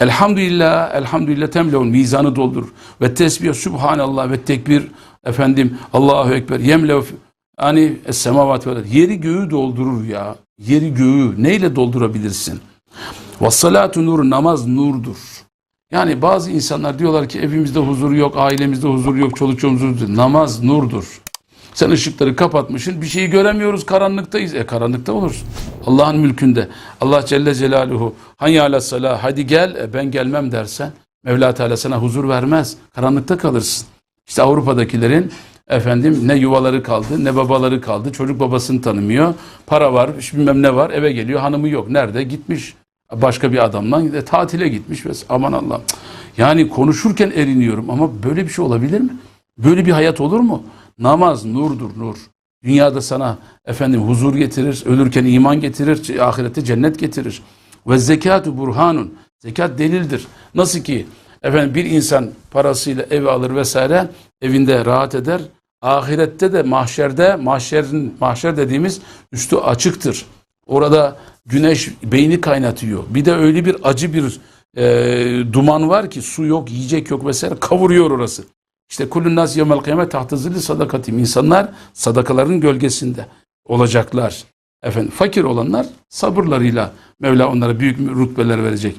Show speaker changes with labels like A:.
A: Elhamdülillah, elhamdülillah temleun mizanı doldurur. Ve tesbih, subhanallah ve tekbir efendim Allahu ekber yemlev hani es-semavat ve yeri göğü doldurur ya. Yeri göğü neyle doldurabilirsin? Ve salatu nur namaz nurdur. Yani bazı insanlar diyorlar ki evimizde huzur yok, ailemizde huzur yok, çoluk çocuğumuz. Namaz nurdur. Sen ışıkları kapatmışsın, bir şeyi göremiyoruz, karanlıktayız. E karanlıkta olursun. Allah'ın mülkünde. Allah Celle Celaluhu, hayya ala salah, hadi gel, e, ben gelmem dersen, Mevla Teala sana huzur vermez. Karanlıkta kalırsın. İşte Avrupa'dakilerin efendim ne yuvaları kaldı, ne babaları kaldı. Çocuk babasını tanımıyor. Para var, bilmem ne var, eve geliyor, hanımı yok. Nerede? Gitmiş. Başka bir adamla e, tatile gitmiş. Aman Allah'ım. Yani konuşurken eriniyorum ama böyle bir şey olabilir mi? Böyle bir hayat olur mu? Namaz nurdur nur. Dünyada sana efendim huzur getirir, ölürken iman getirir, ahirette cennet getirir. Ve zekatu burhanun. Zekat delildir. Nasıl ki efendim bir insan parasıyla ev alır vesaire evinde rahat eder. Ahirette de mahşerde mahşerin mahşer dediğimiz üstü açıktır. Orada güneş beyni kaynatıyor. Bir de öyle bir acı bir e, duman var ki su yok, yiyecek yok vesaire kavuruyor orası. İşte kulun nas yevmel kıyamet tahta zilli sadakatim. İnsanlar sadakaların gölgesinde olacaklar. Efendim fakir olanlar sabırlarıyla Mevla onlara büyük rütbeler verecek.